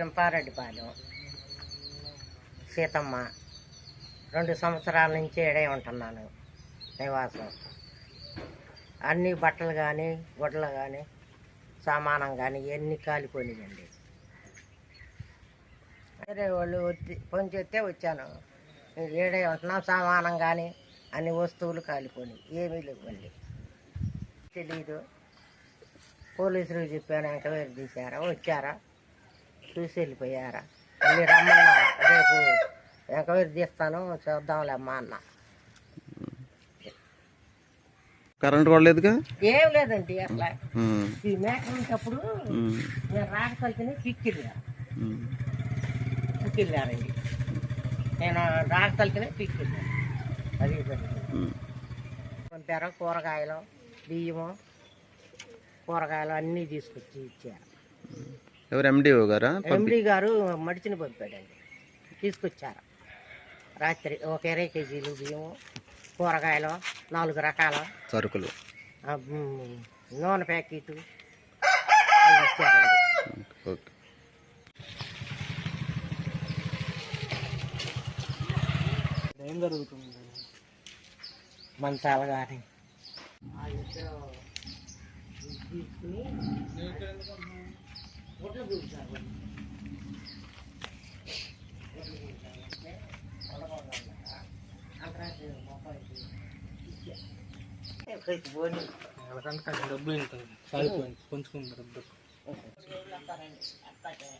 చింపారెడ్డిపాలెం సీతమ్మ రెండు సంవత్సరాల నుంచి ఏడే ఉంటున్నాను నివాసం. అన్ని బట్టలు కానీ గుడ్డలు కానీ సామానం కానీ ఎన్ని కాలిపోయినాయండి. వేరే వాళ్ళు వచ్చి ఫోన్ చేస్తే వచ్చాను. ఏడే ఉంటున్నాం సామానం కానీ అన్ని వస్తువులు కాలిపోయినాయి. ఏమీ లేవండి. తెలీదు. పోలీసులకు చెప్పాను ఎంక్వైరీ తీశారా వచ్చారా? చూసి వెళ్ళిపోయారా? మళ్ళీ రమ్మన్నా రేపు ఎంక్వైరీ తీస్తాను చూద్దాంలే అమ్మా అన్న. కరెంట్ కూడా లేదుగా? ఏం లేదండి అట్లా. ఈ మేక ఉన్నప్పుడు నేను రాకతలికని పిక్కిళ్ళా ఉమ్. పిక్కిళ్ళారండి నేను రాకతలికనే పిక్కిళ్ళా అది. పంపారు కూరగాయలు బియ్యము కూరగాయలు అన్నీ తీసుకొచ్చి ఇచ్చారు. ఎవరు? ఎండిఓ గారా? ఎండి గారు మడిచిని పంపాడండి. తీసుకొచ్చారు. రాత్రి ఒక ఇరవై కేజీలు బియ్యము కూరగాయలు నాలుగు రకాల సరుకులు. నూనె ప్యాకెట్ ఓకే. ఏం జరుగుతుంది? మంచాలు కానీ తీసుకుని వాళ్ళకంటే డబ్బులు ఉంటుంది పంచుకుంటారు డబ్బు అట్లాగే